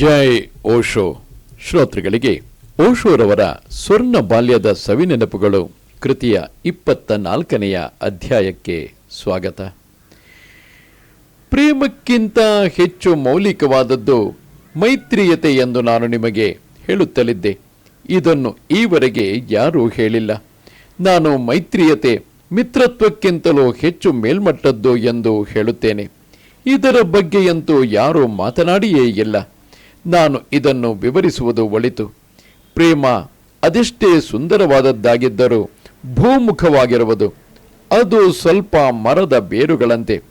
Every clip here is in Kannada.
ಜೈ ಓಶೋ. ಶ್ರೋತೃಗಳಿಗೆ, ಓಶೋರವರ ಸ್ವರ್ಣ ಬಾಲ್ಯದ ಸವಿನೆನಪುಗಳು ಕೃತಿಯ ಇಪ್ಪತ್ತ ನಾಲ್ಕನೆಯ ಅಧ್ಯಾಯಕ್ಕೆ ಸ್ವಾಗತ. ಪ್ರೇಮಕ್ಕಿಂತ ಹೆಚ್ಚು ಮೌಲಿಕವಾದದ್ದು ಮೈತ್ರಿಯತೆ ಎಂದು ನಾನು ನಿಮಗೆ ಹೇಳುತ್ತಲಿದ್ದೆ. ಇದನ್ನು ಈವರೆಗೆ ಯಾರೂ ಹೇಳಿಲ್ಲ. ನಾನು ಮೈತ್ರಿಯತೆ ಮಿತ್ರತ್ವಕ್ಕಿಂತಲೂ ಹೆಚ್ಚು ಮೇಲ್ಮಟ್ಟದ್ದು ಎಂದು ಹೇಳುತ್ತೇನೆ. ಇದರ ಬಗ್ಗೆಯಂತೂ ಯಾರೂ ಮಾತನಾಡಿಯೇ ಇಲ್ಲ. ನಾನು ಇದನ್ನು ವಿವರಿಸುವುದು ಒಳಿತು. ಪ್ರೇಮ ಅದೆಷ್ಟೇ ಸುಂದರವಾದದ್ದಾಗಿದ್ದರೂ ಭೂಮುಖವಾಗಿರುವುದು. ಅದು ಸ್ವಲ್ಪ ಮರದ ಬೇರುಗಳಂತೆ.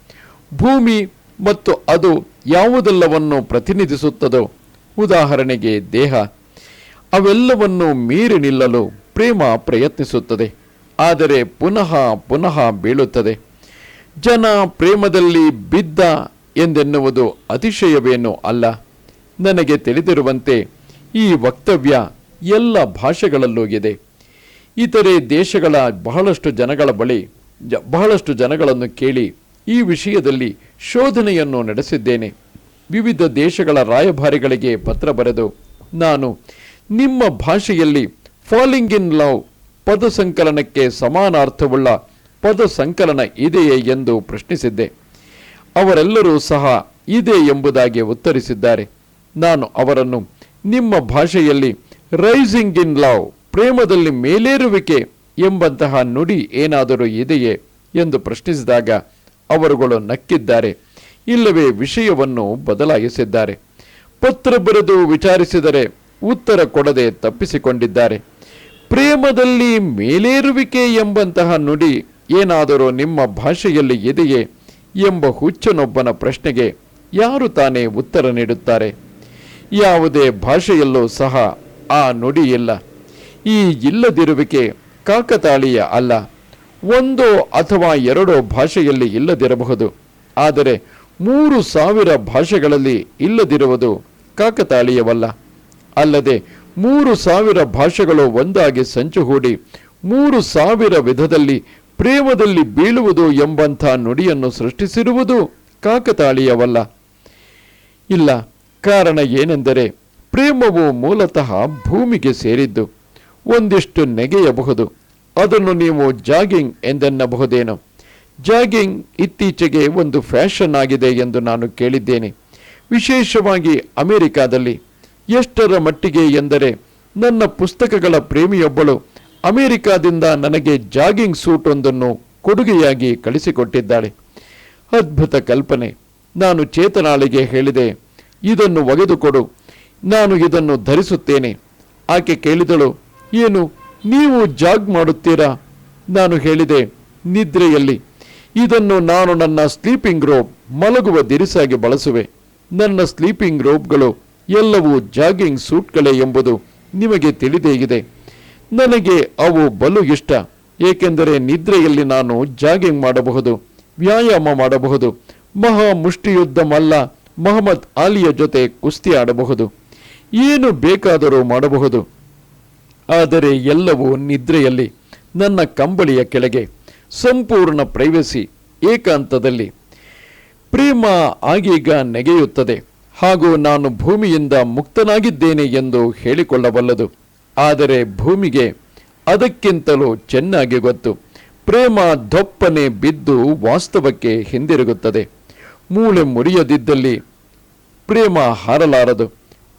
ಭೂಮಿ ಮತ್ತು ಅದು ಯಾವುದೆಲ್ಲವನ್ನು ಪ್ರತಿನಿಧಿಸುತ್ತದೋ, ಉದಾಹರಣೆಗೆ ದೇಹ, ಅವೆಲ್ಲವನ್ನು ಮೀರಿ ನಿಲ್ಲಲು ಪ್ರೇಮ ಪ್ರಯತ್ನಿಸುತ್ತದೆ. ಆದರೆ ಪುನಃ ಪುನಃ ಬೀಳುತ್ತದೆ. ಜನ ಪ್ರೇಮದಲ್ಲಿ ಬಿದ್ದ ಎಂದೆನ್ನುವುದು ಅತಿಶಯವೇನೂ ಅಲ್ಲ. ನನಗೆ ತಿಳಿದಿರುವಂತೆ ಈ ವಕ್ತವ್ಯ ಎಲ್ಲ ಭಾಷೆಗಳಲ್ಲೂ ಇದೆ. ಇತರೆ ದೇಶಗಳ ಬಹಳಷ್ಟು ಜನಗಳ ಬಳಿ ಬಹಳಷ್ಟು ಜನಗಳನ್ನು ಕೇಳಿ ಈ ವಿಷಯದಲ್ಲಿ ಶೋಧನೆಯನ್ನು ನಡೆಸಿದ್ದೇನೆ. ವಿವಿಧ ದೇಶಗಳ ರಾಯಭಾರಿಗಳಿಗೆ ಪತ್ರ ಬರೆದು ನಾನು ನಿಮ್ಮ ಭಾಷೆಯಲ್ಲಿ ಫಾಲಿಂಗ್ ಇನ್ ಲವ್ ಪದ ಸಂಕಲನಕ್ಕೆ ಸಮಾನಾರ್ಥವುಳ್ಳ ಪದ ಸಂಕಲನ ಇದೆಯೇ ಎಂದು ಪ್ರಶ್ನಿಸಿದ್ದೆ. ಅವರೆಲ್ಲರೂ ಸಹ ಇದೆ ಎಂಬುದಾಗಿ ಉತ್ತರಿಸಿದ್ದಾರೆ. ನಾನು ಅವರನ್ನು ನಿಮ್ಮ ಭಾಷೆಯಲ್ಲಿ ರೈಸಿಂಗ್ ಇನ್ ಲವ್ ಪ್ರೇಮದಲ್ಲಿ ಮೇಲೇರುವಿಕೆ ಎಂಬಂತಹ ನುಡಿ ಏನಾದರೂ ಇದೆಯೇ ಎಂದು ಪ್ರಶ್ನಿಸಿದಾಗ ಅವರುಗಳು ನಕ್ಕಿದ್ದಾರೆ. ಇಲ್ಲವೇ ವಿಷಯವನ್ನು ಬದಲಾಯಿಸಿದ್ದಾರೆ. ಪತ್ರ ಬರೆದು ವಿಚಾರಿಸಿದರೆ ಉತ್ತರ ಕೊಡದೆ ತಪ್ಪಿಸಿಕೊಂಡಿದ್ದಾರೆ. ಪ್ರೇಮದಲ್ಲಿ ಮೇಲೇರುವಿಕೆ ಎಂಬಂತಹ ನುಡಿ ಏನಾದರೂ ನಿಮ್ಮ ಭಾಷೆಯಲ್ಲಿ ಇದೆಯೇ ಎಂಬ ಹುಚ್ಚನೊಬ್ಬನ ಪ್ರಶ್ನೆಗೆ ಯಾರು ತಾನೇ ಉತ್ತರ ನೀಡುತ್ತಾರೆ? ಯಾವುದೇ ಭಾಷೆಯಲ್ಲೂ ಸಹ ಆ ನುಡಿ ಇಲ್ಲ. ಈ ಇಲ್ಲದಿರುವಿಕೆ ಕಾಕತಾಳೀಯ ಅಲ್ಲ. ಒಂದೋ ಅಥವಾ ಎರಡೋ ಭಾಷೆಯಲ್ಲಿ ಇಲ್ಲದಿರಬಹುದು. ಆದರೆ ಮೂರು ಸಾವಿರ ಭಾಷೆಗಳಲ್ಲಿ ಇಲ್ಲದಿರುವುದು ಕಾಕತಾಳೀಯವಲ್ಲ. ಅಲ್ಲದೆ ಮೂರು ಸಾವಿರ ಭಾಷೆಗಳು ಒಂದಾಗಿ ಸಂಚು ಹೂಡಿ ಮೂರು ಸಾವಿರ ವಿಧದಲ್ಲಿ ಪ್ರೇಮದಲ್ಲಿ ಬೀಳುವುದು ಎಂಬಂಥ ನುಡಿಯನ್ನು ಸೃಷ್ಟಿಸಿರುವುದು ಕಾಕತಾಳೀಯವಲ್ಲ. ಇಲ್ಲ. ಕಾರಣ ಏನೆಂದರೆ ಪ್ರೇಮವು ಮೂಲತಃ ಭೂಮಿಗೆ ಸೇರಿದ್ದು, ಒಂದಿಷ್ಟು ನೆಗೆಯಬಹುದು. ಅದನ್ನು ನೀವು ಜಾಗಿಂಗ್ ಎಂದೆನ್ನಬಹುದೇನೋ. ಜಾಗಿಂಗ್ ಇತ್ತೀಚೆಗೆ ಒಂದು ಫ್ಯಾಷನ್ ಆಗಿದೆ ಎಂದು ನಾನು ಕೇಳಿದ್ದೇನೆ. ವಿಶೇಷವಾಗಿ ಅಮೆರಿಕಾದಲ್ಲಿ. ಎಷ್ಟರ ಮಟ್ಟಿಗೆ ಎಂದರೆ, ನನ್ನ ಪುಸ್ತಕಗಳ ಪ್ರೇಮಿಯೊಬ್ಬಳು ಅಮೆರಿಕಾದಿಂದ ನನಗೆ ಜಾಗಿಂಗ್ ಸೂಟ್ ಒಂದನ್ನು ಕೊಡುಗೆಯಾಗಿ ಕಳಿಸಿಕೊಟ್ಟಿದ್ದಾಳೆ. ಅದ್ಭುತ ಕಲ್ಪನೆ. ನಾನು ಚೇತನಾಳಿಗೆ ಹೇಳಿದೆ ಇದನ್ನು ಒಗೆದುಕೊಡು. ನಾನು ಇದನ್ನು ಧರಿಸುತ್ತೇನೆ. ಆಕೆ ಕೇಳಿದಳು, ಏನು, ನೀವು ಜಾಗ್ ಮಾಡುತ್ತೀರಾ? ನಾನು ಹೇಳಿದೆ, ನಿದ್ರೆಯಲ್ಲಿ. ಇದನ್ನು ನಾನು ನನ್ನ ಸ್ಲೀಪಿಂಗ್ ರೋಬ್, ಮಲಗುವ ದಿರಿಸಾಗಿ ಬಳಸುವೆ. ನನ್ನ ಸ್ಲೀಪಿಂಗ್ ರೋಬ್ಗಳು ಎಲ್ಲವೂ ಜಾಗಿಂಗ್ ಸೂಟ್ಗಳೇ ಎಂಬುದು ನಿಮಗೆ ತಿಳಿದೇ ಇದೆ. ನನಗೆ ಅವು ಬಲು ಇಷ್ಟ, ಏಕೆಂದರೆ ನಿದ್ರೆಯಲ್ಲಿ ನಾನು ಜಾಗಿಂಗ್ ಮಾಡಬಹುದು, ವ್ಯಾಯಾಮ ಮಾಡಬಹುದು. ಮಹಾ ಮುಷ್ಟಿಯುದ್ಧ ಮಲ್ಲ ಮೊಹಮ್ಮದ್ ಆಲಿಯ ಜೊತೆ ಕುಸ್ತಿ ಆಡಬಹುದು. ಏನು ಬೇಕಾದರೂ ಮಾಡಬಹುದು. ಆದರೆ ಎಲ್ಲವೂ ನಿದ್ರೆಯಲ್ಲಿ, ನನ್ನ ಕಂಬಳಿಯ ಕೆಳಗೆ, ಸಂಪೂರ್ಣ ಪ್ರೈವಸಿ ಏಕಾಂತದಲ್ಲಿ. ಪ್ರೇಮ ಆಗೀಗ ನೆಗೆಯುತ್ತದೆ. ಹಾಗೂ ನಾನು ಭೂಮಿಯಿಂದ ಮುಕ್ತನಾಗಿದ್ದೇನೆ ಎಂದು ಹೇಳಿಕೊಳ್ಳಬಲ್ಲದು. ಆದರೆ ಭೂಮಿಗೆ ಅದಕ್ಕಿಂತಲೂ ಚೆನ್ನಾಗಿ ಗೊತ್ತು. ಪ್ರೇಮ ದೊಪ್ಪನೆ ಬಿದ್ದು ವಾಸ್ತವಕ್ಕೆ ಹಿಂದಿರುಗುತ್ತದೆ. ಮೂಳೆ ಮುರಿಯದಿದ್ದಲ್ಲಿ ಪ್ರೇಮ ಹಾರಲಾರದು.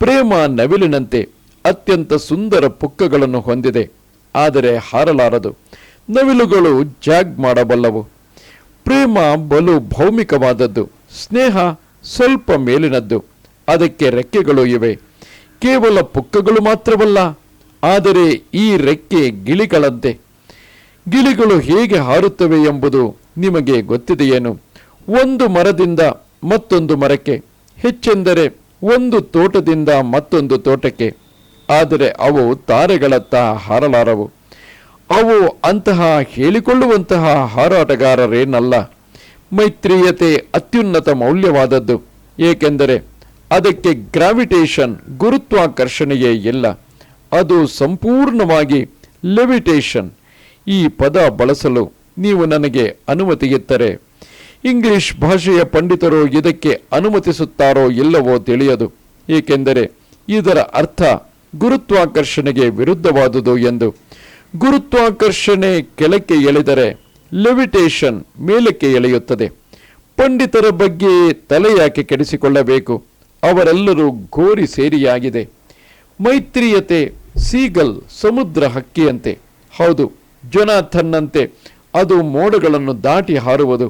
ಪ್ರೇಮ ನವಿಲಿನಂತೆ ಅತ್ಯಂತ ಸುಂದರ ಪುಕ್ಕಗಳನ್ನು ಹೊಂದಿದೆ. ಆದರೆ ಹಾರಲಾರದು. ನವಿಲುಗಳು ಜಾಗ್ ಮಾಡಬಲ್ಲವು. ಪ್ರೇಮ ಬಲು ಭೌಮಿಕವಾದದ್ದು. ಸ್ನೇಹ ಸ್ವಲ್ಪ ಮೇಲಿನದ್ದು. ಅದಕ್ಕೆ ರೆಕ್ಕೆಗಳು ಇವೆ. ಕೇವಲ ಪುಕ್ಕಗಳು ಮಾತ್ರವಲ್ಲ, ಆದರೆ ಈ ರೆಕ್ಕೆ ಗಿಳಿಗಳಂತೆ. ಗಿಳಿಗಳು ಹೇಗೆ ಹಾರುತ್ತವೆ ಎಂಬುದು ನಿಮಗೆ ಗೊತ್ತಿದೆಯೇನು? ಒಂದು ಮರದಿಂದ ಮತ್ತೊಂದು ಮರಕ್ಕೆ. ಹೆಚ್ಚೆಂದರೆ ಒಂದು ತೋಟದಿಂದ ಮತ್ತೊಂದು ತೋಟಕ್ಕೆ. ಆದರೆ ಅವು ತಾರೆಗಳತ್ತ ಹಾರಲಾರವು. ಅವು ಅಂತಹ ಹೇಳಿಕೊಳ್ಳುವಂತಹ ಹಾರಾಟಗಾರರೇನಲ್ಲ. ಮೈತ್ರೀಯತೆ ಅತ್ಯುನ್ನತ ಮೌಲ್ಯವಾದದ್ದು. ಏಕೆಂದರೆ ಅದಕ್ಕೆ ಗ್ರಾವಿಟೇಷನ್ ಗುರುತ್ವಾಕರ್ಷಣೆಯೇ ಇಲ್ಲ. ಅದು ಸಂಪೂರ್ಣವಾಗಿ ಲೆವಿಟೇಷನ್. ಈ ಪದ ಬಳಸಲು ನೀವು ನನಗೆ ಅನುಮತಿಯಿತ್ತರೆ ಇಂಗ್ಲಿಷ್ ಭಾಷೆಯ ಪಂಡಿತರು ಇದಕ್ಕೆ ಅನುಮತಿಸುತ್ತಾರೋ ಇಲ್ಲವೋ ತಿಳಿಯದು. ಏಕೆಂದರೆ ಇದರ ಅರ್ಥ ಗುರುತ್ವಾಕರ್ಷಣೆಗೆ ವಿರುದ್ಧವಾದುದು ಎಂದು. ಗುರುತ್ವಾಕರ್ಷಣೆ ಕೆಳಕ್ಕೆ ಎಳೆದರೆ ಲೆವಿಟೇಷನ್ ಮೇಲಕ್ಕೆ ಎಳೆಯುತ್ತದೆ. ಪಂಡಿತರ ಬಗ್ಗೆ ತಲೆ ಯಾಕೆ ಕೆಡಿಸಿಕೊಳ್ಳಬೇಕು? ಅವರೆಲ್ಲರೂ ಘೋರಿ ಸೇರಿಯಾಗಿದೆ. ಮೈತ್ರಿಯತೆ ಸೀಗಲ್ ಸಮುದ್ರ ಹಕ್ಕಿಯಂತೆ. ಹೌದು, ಜೊನಾಥನ್ನಂತೆ ಅದು ಮೋಡಗಳನ್ನು ದಾಟಿ ಹಾರುವುದು.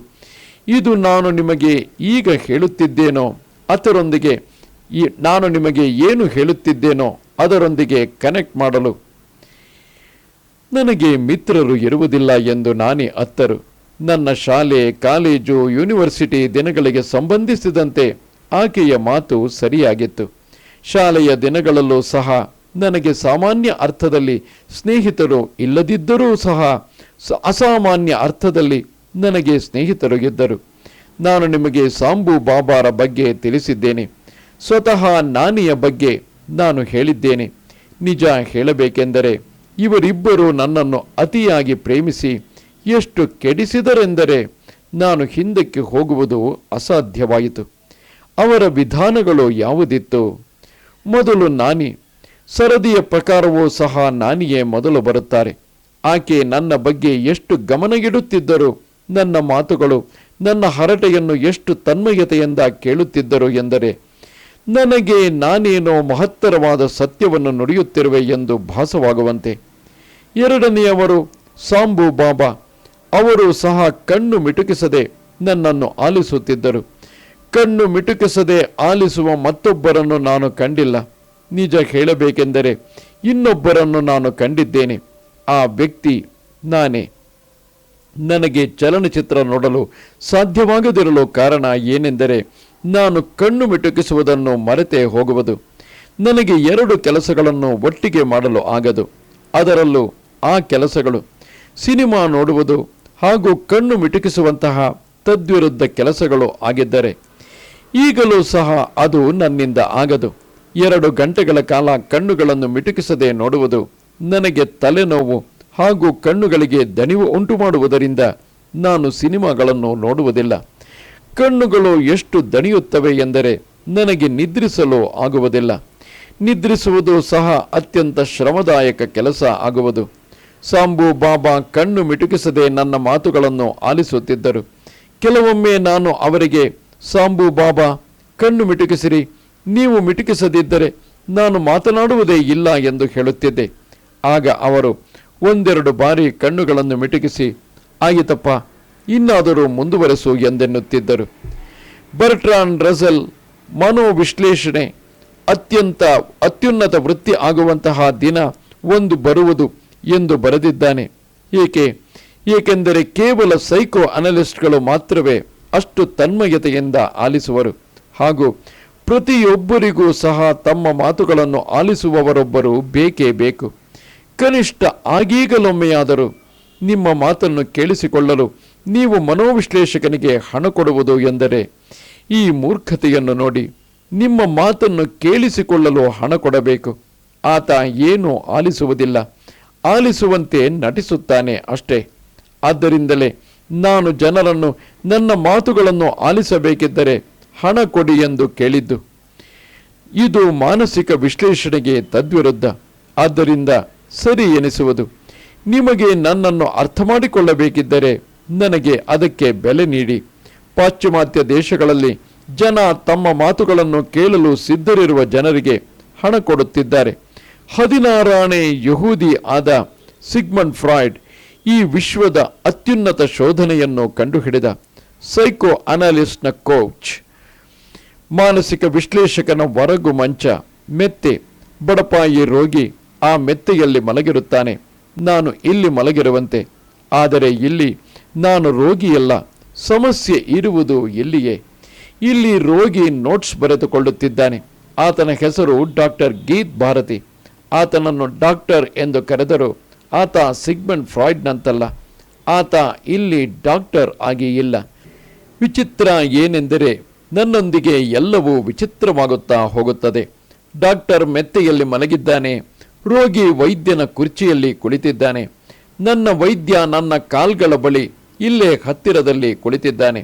ಇದು ನಾನು ನಿಮಗೆ ಈಗ ಹೇಳುತ್ತಿದ್ದೇನೋ, ಅದರೊಂದಿಗೆ ಈ ನಾನು ನಿಮಗೆ ಏನು ಹೇಳುತ್ತಿದ್ದೇನೋ, ಅದರೊಂದಿಗೆ ಕನೆಕ್ಟ್ ಮಾಡಲು. ನನಗೆ ಮಿತ್ರರು ಇರುವುದಿಲ್ಲ ಎಂದು ನಾನೇ ಅತ್ತರು. ನನ್ನ ಶಾಲೆ, ಕಾಲೇಜು, ಯೂನಿವರ್ಸಿಟಿ ದಿನಗಳಿಗೆ ಸಂಬಂಧಿಸಿದಂತೆ ಆಕೆಯ ಮಾತು ಸರಿಯಾಗಿತ್ತು. ಶಾಲೆಯ ದಿನಗಳಲ್ಲೂ ಸಹ ನನಗೆ ಸಾಮಾನ್ಯ ಅರ್ಥದಲ್ಲಿ ಸ್ನೇಹಿತರು ಇಲ್ಲದಿದ್ದರೂ ಸಹ ಅಸಾಮಾನ್ಯ ಅರ್ಥದಲ್ಲಿ ನನಗೆ ಸ್ನೇಹಿತರು ಇದ್ದರು ನಾನು ನಿಮಗೆ ಸಾಂಬು ಬಾಬಾರ ಬಗ್ಗೆ ತಿಳಿಸಿದ್ದೇನೆ. ಸ್ವತಃ ನಾನಿಯ ಬಗ್ಗೆ ನಾನು ಹೇಳಿದ್ದೇನೆ. ನಿಜ ಹೇಳಬೇಕೆಂದರೆ, ಇವರಿಬ್ಬರು ನನ್ನನ್ನು ಅತಿಯಾಗಿ ಪ್ರೇಮಿಸಿ ಎಷ್ಟು ಕೆಡಿಸಿದರೆಂದರೆ ನಾನು ಹಿಂದಕ್ಕೆ ಹೋಗುವುದು ಅಸಾಧ್ಯವಾಯಿತು. ಅವರ ವಿಧಾನಗಳು ಯಾವುದಿತ್ತು? ಮೊದಲು ನಾನಿ. ಸರದಿಯ ಪ್ರಕಾರವೂ ಸಹ ನಾನಿಯೇ ಮೊದಲು ಬರುತ್ತಾರೆ. ಆಕೆ ನನ್ನ ಬಗ್ಗೆ ಎಷ್ಟು ಗಮನ ಇಡುತ್ತಿದ್ದರು ನನ್ನ ಮಾತುಗಳು, ನನ್ನ ಹರಟೆಯನ್ನು ಎಷ್ಟು ತನ್ಮಯತೆಯಿಂದ ಕೇಳುತ್ತಿದ್ದರು ಎಂದರೆ, ನನಗೆ ನಾನೇನೋ ಮಹತ್ತರವಾದ ಸತ್ಯವನ್ನು ನುಡಿಯುತ್ತಿರುವೆ ಎಂದು ಭಾಸವಾಗುವಂತೆ. ಎರಡನೆಯವರು ಸಾಂಬು ಬಾಬಾ, ಅವರು ಸಹ ಕಣ್ಣು ಮಿಟುಕಿಸದೆ ನನ್ನನ್ನು ಆಲಿಸುತ್ತಿದ್ದರು. ಕಣ್ಣು ಮಿಟುಕಿಸದೆ ಆಲಿಸುವ ಮತ್ತೊಬ್ಬರನ್ನು ನಾನು ಕಂಡಿಲ್ಲ. ನಿಜ ಹೇಳಬೇಕೆಂದರೆ, ಇನ್ನೊಬ್ಬರನ್ನು ನಾನು ಕಂಡಿದ್ದೇನೆ. ಆ ವ್ಯಕ್ತಿ ನಾನೇ. ನನಗೆ ಚಲನಚಿತ್ರ ನೋಡಲು ಸಾಧ್ಯವಾಗದಿರಲು ಕಾರಣ ಏನೆಂದರೆ ನಾನು ಕಣ್ಣು ಮಿಟುಕಿಸುವುದನ್ನು ಮರೆತೇ ಹೋಗುವುದು. ನನಗೆ ಎರಡು ಕೆಲಸಗಳನ್ನು ಒಟ್ಟಿಗೆ ಮಾಡಲು ಆಗದು. ಅದರಲ್ಲೂ ಆ ಕೆಲಸಗಳು ಸಿನಿಮಾ ನೋಡುವುದು ಹಾಗೂ ಕಣ್ಣು ಮಿಟುಕಿಸುವಂತಹ ತದ್ವಿರುದ್ಧ ಕೆಲಸಗಳು ಆಗಿದ್ದರೆ ಈಗಲೂ ಸಹ ಅದು ನನ್ನಿಂದ ಆಗದು. ಎರಡು ಗಂಟೆಗಳ ಕಾಲ ಕಣ್ಣುಗಳನ್ನು ಮಿಟುಕಿಸದೆ ನೋಡುವುದು ನನಗೆ ತಲೆನೋವು ಹಾಗೂ ಕಣ್ಣುಗಳಿಗೆ ದಣಿವು ಉಂಟು ಮಾಡುವುದರಿಂದ ನಾನು ಸಿನಿಮಾಗಳನ್ನು ನೋಡುವುದಿಲ್ಲ. ಕಣ್ಣುಗಳು ಎಷ್ಟು ದಣಿಯುತ್ತವೆ ಎಂದರೆ ನನಗೆ ನಿದ್ರಿಸಲು ಆಗುವುದಿಲ್ಲ. ನಿದ್ರಿಸುವುದು ಸಹ ಅತ್ಯಂತ ಶ್ರಮದಾಯಕ ಕೆಲಸ ಆಗುವುದು. ಸಾಂಬು, ಬಾಬಾ ಕಣ್ಣು ಮಿಟುಕಿಸದೆ ನನ್ನ ಮಾತುಗಳನ್ನು ಆಲಿಸುತ್ತಿದ್ದರು. ಕೆಲವೊಮ್ಮೆ ನಾನು ಅವರಿಗೆ, ಸಾಂಬು, ಬಾಬಾ, ಕಣ್ಣು ಮಿಟುಕಿಸಿರಿ. ನೀವು ಮಿಟುಕಿಸದಿದ್ದರೆ ನಾನು ಮಾತನಾಡುವುದೇ ಇಲ್ಲ ಎಂದು ಹೇಳುತ್ತಿದ್ದೆ. ಆಗ ಅವರು ಒಂದೆರಡು ಬಾರಿ ಕಣ್ಣುಗಳನ್ನು ಮಿಟುಕಿಸಿ, ಆಯಿತಪ್ಪ, ಇನ್ನಾದರೂ ಮುಂದುವರೆಸು ಎಂದೆನ್ನುತ್ತಿದ್ದರು. ಬರ್ಟ್ರಾನ್ ರಸಲ್ ಮನೋವಿಶ್ಲೇಷಣೆ, ಅತ್ಯಂತ ಅತ್ಯುನ್ನತ ವೃತ್ತಿ ಆಗುವಂತಹ ದಿನ ಒಂದು ಬರುವುದು ಎಂದು ಬರೆದಿದ್ದಾನೆ. ಏಕೆ? ಏಕೆಂದರೆ ಕೇವಲ ಸೈಕೋ ಅನಲಿಸ್ಟ್ಗಳು ಮಾತ್ರವೇ ಅಷ್ಟು ತನ್ಮಯತೆಯಿಂದ ಆಲಿಸುವರು. ಹಾಗೂ ಪ್ರತಿಯೊಬ್ಬರಿಗೂ ಸಹ ತಮ್ಮ ಮಾತುಗಳನ್ನು ಆಲಿಸುವವರೊಬ್ಬರು ಬೇಕೇ ಬೇಕು. ಕನಿಷ್ಠ ಆಗೀಗಲೊಮ್ಮೆಯಾದರೂ ನಿಮ್ಮ ಮಾತನ್ನು ಕೇಳಿಸಿಕೊಳ್ಳಲು ನೀವು ಮನೋವಿಶ್ಲೇಷಕನಿಗೆ ಹಣ ಕೊಡುವುದು ಎಂದರೆ ಈ ಮೂರ್ಖತೆಯನ್ನು ನೋಡಿ ನಿಮ್ಮ ಮಾತನ್ನು ಕೇಳಿಸಿಕೊಳ್ಳಲು ಹಣ ಕೊಡಬೇಕು. ಆತ ಏನೂ ಆಲಿಸುವುದಿಲ್ಲ. ಆಲಿಸುವಂತೆ ನಟಿಸುತ್ತಾನೆ ಅಷ್ಟೇ. ಆದ್ದರಿಂದಲೇ ನಾನು ಜನರನ್ನು ನನ್ನ ಮಾತುಗಳನ್ನು ಆಲಿಸಬೇಕಿದ್ದರೆ ಹಣ ಕೊಡಿ ಎಂದು ಕೇಳಿದ್ದು. ಇದು ಮಾನಸಿಕ ವಿಶ್ಲೇಷಣೆಗೆ ತದ್ವಿರುದ್ಧ. ಆದ್ದರಿಂದ ಸರಿ ಎನಿಸುವುದು. ನಿಮಗೆ ನನ್ನನ್ನು ಅರ್ಥ ಮಾಡಿಕೊಳ್ಳಬೇಕಿದ್ದರೆ ನನಗೆ ಅದಕ್ಕೆ ಬೆಲೆ ನೀಡಿ. ಪಾಶ್ಚಿಮಾತ್ಯ ದೇಶಗಳಲ್ಲಿ ಜನ ತಮ್ಮ ಮಾತುಗಳನ್ನು ಕೇಳಲು ಸಿದ್ಧರಿರುವ ಜನರಿಗೆ ಹಣ ಕೊಡುತ್ತಿದ್ದಾರೆ. ಹದಿನಾರನೇ ಯಹೂದಿ ಆದ ಸಿಗ್ಮಂಡ್ ಫ್ರಾಯ್ಡ್ ಈ ವಿಶ್ವದ ಅತ್ಯುನ್ನತ ಶೋಧನೆಯನ್ನು ಕಂಡುಹಿಡಿದ. ಸೈಕೋ ಅನಾಲಿಸ್ಟ್ನ ಕೋಚ್. ಮಾನಸಿಕ ವಿಶ್ಲೇಷಕನ ವರಗು ಮಂಚ, ಮೆತ್ತೆ, ಬಡಪಾಯಿ ರೋಗಿ ಆ ಮೆತ್ತೆಯಲ್ಲಿ ಮಲಗಿರುತ್ತಾನೆ. ನಾನು ಇಲ್ಲಿ ಮಲಗಿರುವಂತೆ. ಆದರೆ ಇಲ್ಲಿ ನಾನು ರೋಗಿಯಲ್ಲ. ಸಮಸ್ಯೆ ಇರುವುದು ಇಲ್ಲಿಯೇ ಇಲ್ಲಿ ರೋಗಿ ನೋಟ್ಸ್ ಬರೆದುಕೊಳ್ಳುತ್ತಿದ್ದಾನೆ. ಆತನ ಹೆಸರು ಡಾಕ್ಟರ್ ಗೀತ್ ಭಾರತಿ. ಆತನನ್ನು ಡಾಕ್ಟರ್ ಎಂದು ಕರೆದರು ಆತ ಸಿಗ್ಮೆಂಟ್ ಫ್ರಾಯ್ಡ್ನಂತಲ್ಲ. ಆತ ಇಲ್ಲಿ ಡಾಕ್ಟರ್ ಆಗಿ ಇಲ್ಲ. ವಿಚಿತ್ರ ಏನೆಂದರೆ ನನ್ನೊಂದಿಗೆ ಎಲ್ಲವೂ ವಿಚಿತ್ರವಾಗುತ್ತಾ ಹೋಗುತ್ತದೆ. ಡಾಕ್ಟರ್ ಮೆತ್ತೆಯಲ್ಲಿ ಮಲಗಿದ್ದಾನೆ. ರೋಗಿ ವೈದ್ಯನ ಕುರ್ಚಿಯಲ್ಲಿ ಕುಳಿತಿದ್ದಾನೆ. ನನ್ನ ವೈದ್ಯ ನನ್ನ ಕಾಲ್ಗಳ ಬಳಿ ಇಲ್ಲೇ ಹತ್ತಿರದಲ್ಲಿ ಕುಳಿತಿದ್ದಾನೆ.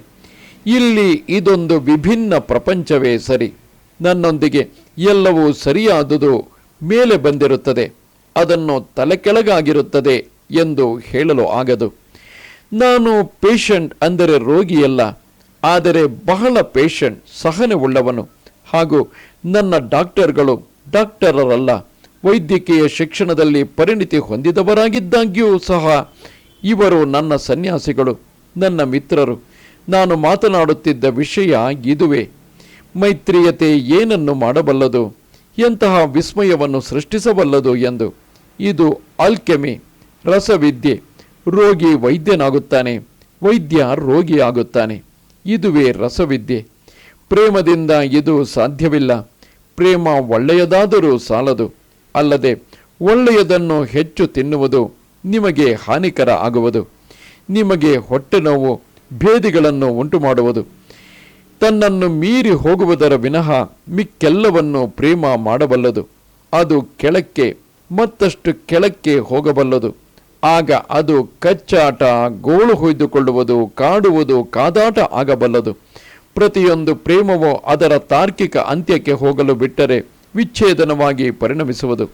ಇಲ್ಲಿ ಇದೊಂದು ವಿಭಿನ್ನ ಪ್ರಪಂಚವೇ ಸರಿ. ನನ್ನೊಂದಿಗೆ ಎಲ್ಲವೂ ಸರಿಯಾದುದು ಮೇಲೆ ಬಂದಿರುತ್ತದೆ. ಅದನ್ನು ತಲೆಕೆಳಗಾಗಿರುತ್ತದೆ ಎಂದು ಹೇಳಲು ಆಗದು. ನಾನು ಪೇಷಂಟ್ ಅಂದರೆ ರೋಗಿಯಲ್ಲ, ಆದರೆ ಬಹಳ ಪೇಷಂಟ್ ಸಹನೆ ಉಳ್ಳವನು ಹಾಗೂ ನನ್ನ ಡಾಕ್ಟರ್ಗಳು ಡಾಕ್ಟರರಲ್ಲ. ವೈದ್ಯಕೀಯ ಶಿಕ್ಷಣದಲ್ಲಿ ಪರಿಣಿತಿ ಹೊಂದಿದವರಾಗಿದ್ದಾಗ್ಯೂ ಸಹ ಇವರು ನನ್ನ ಸನ್ಯಾಸಿಗಳು, ನನ್ನ ಮಿತ್ರರು. ನಾನು ಮಾತನಾಡುತ್ತಿದ್ದ ವಿಷಯ ಇದುವೇ. ಮೈತ್ರಿಯತೆ ಏನನ್ನು ಮಾಡಬಲ್ಲದು? ಎಂತಹ ವಿಸ್ಮಯವನ್ನು ಸೃಷ್ಟಿಸಬಲ್ಲದು ಎಂದು. ಇದು ಅಲ್ಕೆಮಿ ರಸವಿದ್ಯೆ. ರೋಗಿ ವೈದ್ಯನಾಗುತ್ತಾನೆ. ವೈದ್ಯ ರೋಗಿಯಾಗುತ್ತಾನೆ. ಇದುವೇ ರಸವಿದ್ಯೆ. ಪ್ರೇಮದಿಂದ ಇದು ಸಾಧ್ಯವಿಲ್ಲ. ಪ್ರೇಮ ಒಳ್ಳೆಯದಾದರೂ ಸಾಲದು. ಅಲ್ಲದೆ ಒಳ್ಳೆಯದನ್ನು ಹೆಚ್ಚು ತಿನ್ನುವುದು ನಿಮಗೆ ಹಾನಿಕರ ಆಗುವುದು. ನಿಮಗೆ ಹೊಟ್ಟೆ ನೋವು, ಭೇದಿಗಳನ್ನು ಉಂಟು ಮಾಡುವುದು ತನ್ನನ್ನು ಮೀರಿ ಹೋಗುವುದರ ವಿನಃ ಮಿಕ್ಕೆಲ್ಲವನ್ನು ಪ್ರೇಮ ಮಾಡಬಲ್ಲದು. ಅದು ಕೆಳಕ್ಕೆ, ಮತ್ತಷ್ಟು ಕೆಳಕ್ಕೆ ಹೋಗಬಲ್ಲದು. ಆಗ ಅದು ಕಚ್ಚಾಟ, ಗೋಳು ಹೊಯ್ದುಕೊಳ್ಳುವುದು, ಕಾಡುವುದು, ಕಾದಾಟ ಆಗಬಲ್ಲದು. ಪ್ರತಿಯೊಂದು ಪ್ರೇಮವು ಅದರ ತಾರ್ಕಿಕ ಅಂತ್ಯಕ್ಕೆ ಹೋಗಲು ಬಿಟ್ಟರೆ ವಿಚ್ಛೇದನವಾಗಿ ಪರಿಣಮಿಸುವುದು.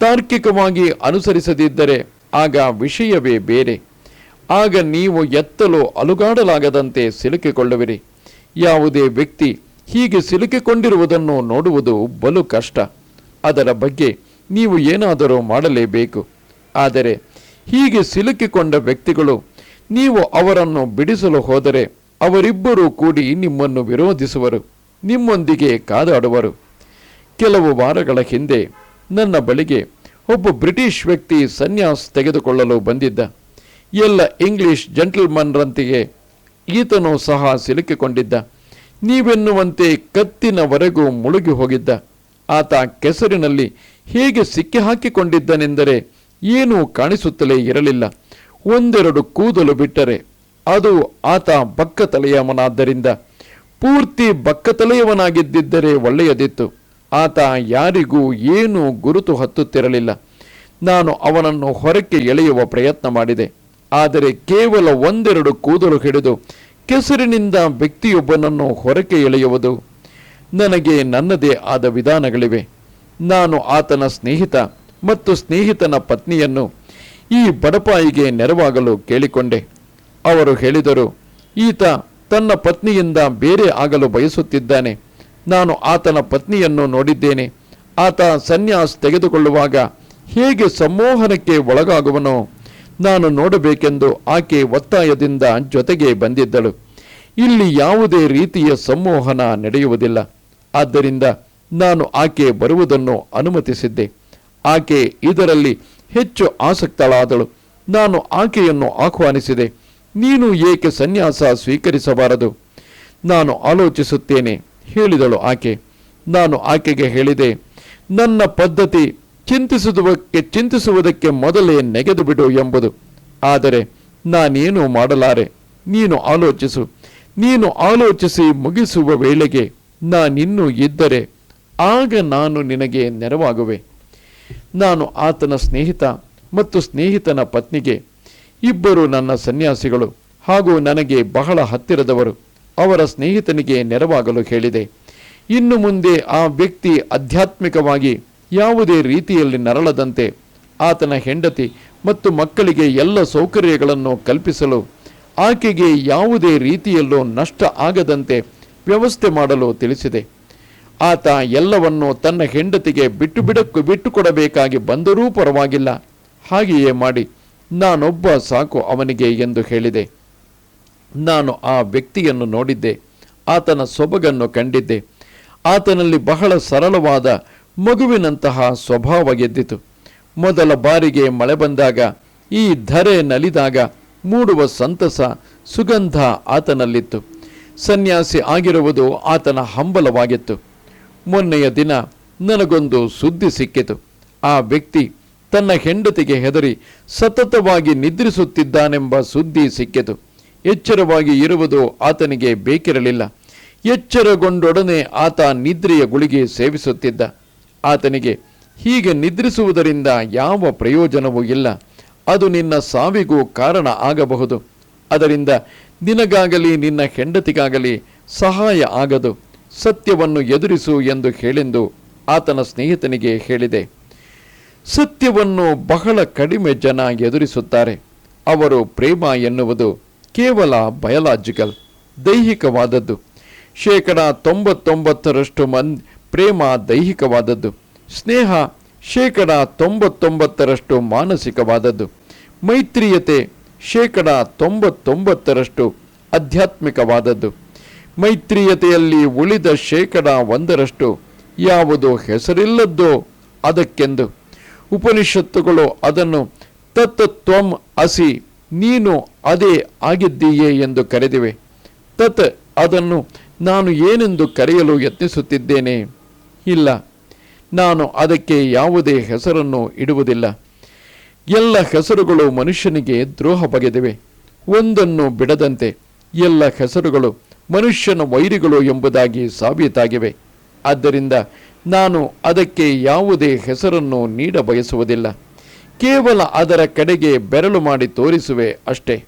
ತಾರ್ಕಿಕವಾಗಿ ಅನುಸರಿಸದಿದ್ದರೆ ಆಗ ವಿಷಯವೇ ಬೇರೆ. ಆಗ ನೀವು ಎತ್ತಲು ಅಲುಗಾಡಲಾಗದಂತೆ ಸಿಲುಕಿಕೊಳ್ಳುವಿರಿ. ಯಾವುದೇ ವ್ಯಕ್ತಿ ಹೀಗೆ ಸಿಲುಕಿಕೊಂಡಿರುವುದನ್ನು ನೋಡುವುದು ಬಲು ಕಷ್ಟ. ಅದರ ಬಗ್ಗೆ ನೀವು ಏನಾದರೂ ಮಾಡಲೇಬೇಕು. ಆದರೆ ಹೀಗೆ ಸಿಲುಕಿಕೊಂಡ ವ್ಯಕ್ತಿಗಳು ನೀವು ಅವರನ್ನು ಬಿಡಿಸಲು ಹೋದರೆ ಅವರಿಬ್ಬರೂ ಕೂಡಿ ನಿಮ್ಮನ್ನು ವಿರೋಧಿಸುವರು. ನಿಮ್ಮೊಂದಿಗೆ ಕಾದಾಡುವರು. ಕೆಲವು ವಾರಗಳ ಹಿಂದೆ ನನ್ನ ಬಳಿಗೆ ಒಬ್ಬ ಬ್ರಿಟಿಷ್ ವ್ಯಕ್ತಿ ಸನ್ಯಾಸ್ ತೆಗೆದುಕೊಳ್ಳಲು ಬಂದಿದ್ದ. ಎಲ್ಲ ಇಂಗ್ಲಿಷ್ ಜೆಂಟಲ್ಮನ್ರಂತೆಯೇ ಈತನು ಸಹ ಸಿಲುಕಿಕೊಂಡಿದ್ದ. ನೀವೆನ್ನುವಂತೆ ಕತ್ತಿನವರೆಗೂ ಮುಳುಗಿ ಹೋಗಿದ್ದ. ಆತ ಕೆಸರಿನಲ್ಲಿ ಹೇಗೆ ಸಿಕ್ಕಿಹಾಕಿಕೊಂಡಿದ್ದನೆಂದರೆ ಏನೂ ಕಾಣಿಸುತ್ತಲೇ ಇರಲಿಲ್ಲ. ಒಂದೆರಡು ಕೂದಲು ಬಿಟ್ಟರೆ ಅದು ಆತ ಬಕ್ಕತಲೆಯವನಾದ್ದರಿಂದ, ಪೂರ್ತಿ ಬಕ್ಕತಲೆಯವನಾಗಿದ್ದಿದ್ದರೆ ಒಳ್ಳೆಯದಿತ್ತು. ಆತ ಯಾರಿಗೂ ಏನೂ ಗುರುತು ಹತ್ತುತ್ತಿರಲಿಲ್ಲ. ನಾನು ಅವನನ್ನು ಹೊರಕ್ಕೆ ಎಳೆಯುವ ಪ್ರಯತ್ನ ಮಾಡಿದೆ. ಆದರೆ ಕೇವಲ ಒಂದೆರಡು ಕೂದಲು ಹಿಡಿದು ಕೆಸರಿನಿಂದ ವ್ಯಕ್ತಿಯೊಬ್ಬನನ್ನು ಹೊರಕ್ಕೆ ಎಳೆಯುವುದು ನನಗೆ ನನ್ನದೇ ಆದ ವಿಧಾನಗಳಿವೆ. ನಾನು ಆತನ ಸ್ನೇಹಿತ ಮತ್ತು ಸ್ನೇಹಿತನ ಪತ್ನಿಯನ್ನು ಈ ಬಡಪಾಯಿಗೆ ನೆರವಾಗಲು ಕೇಳಿಕೊಂಡೆ. ಅವರು ಹೇಳಿದರು, ಈತ ತನ್ನ ಪತ್ನಿಯಿಂದ ಬೇರೆ ಆಗಲು ಬಯಸುತ್ತಿದ್ದಾನೆ. ನಾನು ಆತನ ಪತ್ನಿಯನ್ನು ನೋಡಿದ್ದೇನೆ. ಆತ ಸನ್ಯಾಸ ತೆಗೆದುಕೊಳ್ಳುವಾಗ ಹೇಗೆ ಸಂಮೋಹನಕ್ಕೆ ಒಳಗಾಗುವನೋ, ನಾನು ನೋಡಬೇಕೆಂದು ಆಕೆ ಒತ್ತಾಯದಿಂದ ಜೊತೆಗೆ ಬಂದಿದ್ದಳು. ಇಲ್ಲಿ ಯಾವುದೇ ರೀತಿಯ ಸಂಮೋಹನ ನಡೆಯುವುದಿಲ್ಲ. ಆದ್ದರಿಂದ ನಾನು ಆಕೆ ಬರುವುದನ್ನು ಅನುಮತಿಸಿದ್ದೆ. ಆಕೆ ಇದರಲ್ಲಿ ಹೆಚ್ಚು ಆಸಕ್ತಳಾದಳು. ನಾನು ಆಕೆಯನ್ನು ಆಹ್ವಾನಿಸಿದೆ. ನೀನು ಏಕೆ ಸನ್ಯಾಸ ಸ್ವೀಕರಿಸಬಾರದು? ನಾನು ಆಲೋಚಿಸುತ್ತೇನೆ. ಹೇಳಿದಳು ಆಕೆ. ನಾನು ಆಕೆಗೆ ಹೇಳಿದೆ, ನನ್ನ ಪದ್ಧತಿ ಚಿಂತಿಸುವುದಕ್ಕೆ ಚಿಂತಿಸುವುದಕ್ಕೆ ಮೊದಲೇ ನೆಗೆದು ಬಿಡು ಎಂಬುದು. ಆದರೆ ನಾನೇನು ಮಾಡಲಾರೆ? ನೀನು ಆಲೋಚಿಸು. ನೀನು ಆಲೋಚಿಸಿ ಮುಗಿಸುವ ವೇಳೆಗೆ ನಾನಿನ್ನೂ ಇದ್ದರೆ ಆಗ ನಾನು ನಿನಗೆ ನೆರವಾಗುವೆ. ನಾನು ಆತನ ಸ್ನೇಹಿತ ಮತ್ತು ಸ್ನೇಹಿತನ ಪತ್ನಿಗೆ ಇಬ್ಬರು ನನ್ನ ಸನ್ಯಾಸಿಗಳು ಹಾಗೂ ನನಗೆ ಬಹಳ ಹತ್ತಿರದವರು. ಅವರ ಸ್ನೇಹಿತನಿಗೆ ನೆರವಾಗಲು ಹೇಳಿದೆ. ಇನ್ನು ಮುಂದೆ ಆ ವ್ಯಕ್ತಿ ಆಧ್ಯಾತ್ಮಿಕವಾಗಿ ಯಾವುದೇ ರೀತಿಯಲ್ಲಿ ನರಳದಂತೆ ಆತನ ಹೆಂಡತಿ ಮತ್ತು ಮಕ್ಕಳಿಗೆ ಎಲ್ಲ ಸೌಕರ್ಯಗಳನ್ನು ಕಲ್ಪಿಸಲು, ಆಕೆಗೆ ಯಾವುದೇ ರೀತಿಯಲ್ಲೂ ನಷ್ಟ ಆಗದಂತೆ ವ್ಯವಸ್ಥೆ ಮಾಡಲು ತಿಳಿಸಿದೆ. ಆತ ಎಲ್ಲವನ್ನು ತನ್ನ ಹೆಂಡತಿಗೆ ಬಿಟ್ಟು ಬಿಡಕ್ಕೂ ಬಿಟ್ಟುಕೊಡಬೇಕಾಗಿ ಬಂದರೂ ಪರವಾಗಿಲ್ಲ. ಹಾಗೆಯೇ ಮಾಡಿ, ನಾನೊಬ್ಬ ಸಾಕು ಅವನಿಗೆ ಎಂದು ಹೇಳಿದೆ. ನಾನು ಆ ವ್ಯಕ್ತಿಯನ್ನು ನೋಡಿದ್ದೆ. ಆತನ ಸೊಬಗನ್ನು ಕಂಡಿದ್ದೆ. ಆತನಲ್ಲಿ ಬಹಳ ಸರಳವಾದ ಮಗುವಿನಂತಹ ಸ್ವಭಾವ ಗೆದ್ದಿತು ಮೊದಲ ಬಾರಿಗೆ ಮಳೆ ಬಂದಾಗ, ಈ ಧರೆ ನಲಿದಾಗ ಮೂಡುವ ಸಂತಸ, ಸುಗಂಧ ಆತನಲ್ಲಿತ್ತು. ಸನ್ಯಾಸಿ ಆಗಿರುವುದು ಆತನ ಹಂಬಲವಾಗಿತ್ತು. ಮೊನ್ನೆಯ ದಿನ ನನಗೊಂದು ಸುದ್ದಿ ಸಿಕ್ಕಿತು. ಆ ವ್ಯಕ್ತಿ ತನ್ನ ಹೆಂಡತಿಗೆ ಹೆದರಿ ಸತತವಾಗಿ ನಿದ್ರಿಸುತ್ತಿದ್ದಾನೆಂಬ ಸುದ್ದಿ ಸಿಕ್ಕಿತು. ಎಚ್ಚರವಾಗಿ ಇರುವುದು ಆತನಿಗೆ ಬೇಕಿರಲಿಲ್ಲ. ಎಚ್ಚರಗೊಂಡೊಡನೆ ಆತ ನಿದ್ರೆಯ ಗುಳಿಗೆ ಸೇವಿಸುತ್ತಿದ್ದ. ಆತನಿಗೆ, ಹೀಗೆ ನಿದ್ರಿಸುವುದರಿಂದ ಯಾವ ಪ್ರಯೋಜನವೂ ಇಲ್ಲ. ಅದು ನಿನ್ನ ಸಾವಿಗೂ ಕಾರಣ ಆಗಬಹುದು. ಅದರಿಂದ ನಿನಗಾಗಲಿ, ನಿನ್ನ ಹೆಂಡತಿಗಾಗಲಿ ಸಹಾಯ ಆಗದು. ಸತ್ಯವನ್ನು ಎದುರಿಸು ಎಂದು ಹೇಳೆಂದು ಆತನ ಸ್ನೇಹಿತನಿಗೆ ಹೇಳಿದೆ. ಸತ್ಯವನ್ನು ಬಹಳ ಕಡಿಮೆ ಜನ ಎದುರಿಸುತ್ತಾರೆ. ಅವರು ಪ್ರೇಮ ಎನ್ನುವುದು ಕೇವಲ ಬಯಲಾಜಿಕಲ್, ದೈಹಿಕವಾದದ್ದು. ಶೇಕಡ ತೊಂಬತ್ತೊಂಬತ್ತರಷ್ಟು ಮನ್ ಪ್ರೇಮ ದೈಹಿಕವಾದದ್ದು. ಸ್ನೇಹ ಶೇಕಡ ತೊಂಬತ್ತೊಂಬತ್ತರಷ್ಟು ಮಾನಸಿಕವಾದದ್ದು. ಮೈತ್ರಿಯತೆ ಶೇಕಡ ತೊಂಬತ್ತೊಂಬತ್ತರಷ್ಟು ಆಧ್ಯಾತ್ಮಿಕವಾದದ್ದು. ಮೈತ್ರಿಯತೆಯಲ್ಲಿ ಉಳಿದ ಶೇಕಡ ಒಂದರಷ್ಟು ಯಾವುದು ಹೆಸರಿಲ್ಲದ್ದೋ ಅದಕ್ಕೆಂದು. ಉಪನಿಷತ್ತುಗಳು ಅದನ್ನು ತತ್ತ್ವಂ ಅಸಿ ನೀನು ಅದೇ ಆಗಿದ್ದೀಯೇ ಎಂದು ಕರೆದಿವೆ. ತತ್ ಅದನ್ನು ನಾನು ಏನೆಂದು ಕರೆಯಲು ಯತ್ನಿಸುತ್ತಿದ್ದೇನೆ? ಇಲ್ಲ. ನಾನು ಅದಕ್ಕೆ ಯಾವುದೇ ಹೆಸರನ್ನು ಇಡುವುದಿಲ್ಲ. ಎಲ್ಲ ಹೆಸರುಗಳು ಮನುಷ್ಯನಿಗೆ ದ್ರೋಹ ಬಗೆದಿವೆ. ಒಂದನ್ನು ಬಿಡದಂತೆ ಎಲ್ಲ ಹೆಸರುಗಳು ಮನುಷ್ಯನ ವೈರಿಗಳು ಎಂಬುದಾಗಿ ಸಾಬೀತಾಗಿವೆ. ಆದ್ದರಿಂದ ನಾನು ಅದಕ್ಕೆ ಯಾವುದೇ ಹೆಸರನ್ನು ನೀಡ ಬಯಸುವುದಿಲ್ಲ ಕೇವಲ ಅದರ ಕಡೆಗೆ ಬೆರಳು ಮಾಡಿ ತೋರಿಸುವೆ ಅಷ್ಟೇ.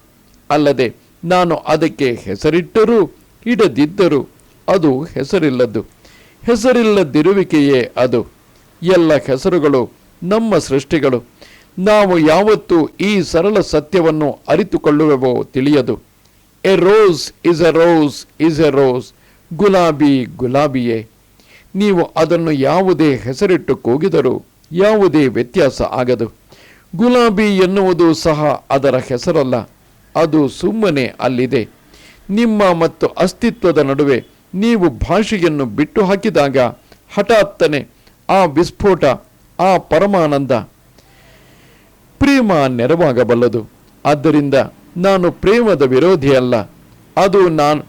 ಅಲ್ಲದೆ ನಾನು ಅದಕ್ಕೆ ಹೆಸರಿಟ್ಟರೂ ಇಡದಿದ್ದರೂ ಅದು ಹೆಸರಿಲ್ಲದ್ದು. ಹೆಸರಿಲ್ಲದಿರುವಿಕೆಯೇ ಅದು. ಎಲ್ಲ ಹೆಸರುಗಳು ನಮ್ಮ ಸೃಷ್ಟಿಗಳು. ನಾವು ಯಾವತ್ತೂ ಈ ಸರಳ ಸತ್ಯವನ್ನು ಅರಿತುಕೊಳ್ಳುವೆವೋ ತಿಳಿಯದು. A rose is a rose is a rose. ಗುಲಾಬಿ ಗುಲಾಬಿಯೇ. ನೀವು ಅದನ್ನು ಯಾವುದೇ ಹೆಸರಿಟ್ಟು ಕೂಗಿದರೂ ಯಾವುದೇ ವ್ಯತ್ಯಾಸ ಆಗದು. ಗುಲಾಬಿ ಎನ್ನುವುದು ಸಹ ಅದರ ಹೆಸರಲ್ಲ, ಅದು ಸುಮ್ಮನೆ ಅಲ್ಲಿದೆ. ನಿಮ್ಮ ಮತ್ತು ಅಸ್ತಿತ್ವದ ನಡುವೆ ನೀವು ಭಾಷೆಯನ್ನು ಬಿಟ್ಟು ಹಾಕಿದಾಗ ಹಠಾತ್ತನೆ ಆ ವಿಸ್ಫೋಟ, ಆ ಪರಮಾನಂದ ಪ್ರೇಮ ನೆರವಾಗಬಲ್ಲದು. ಆದ್ದರಿಂದ ನಾನು ಪ್ರೇಮದ ವಿರೋಧಿಯಲ್ಲ ಅದು ನಾನು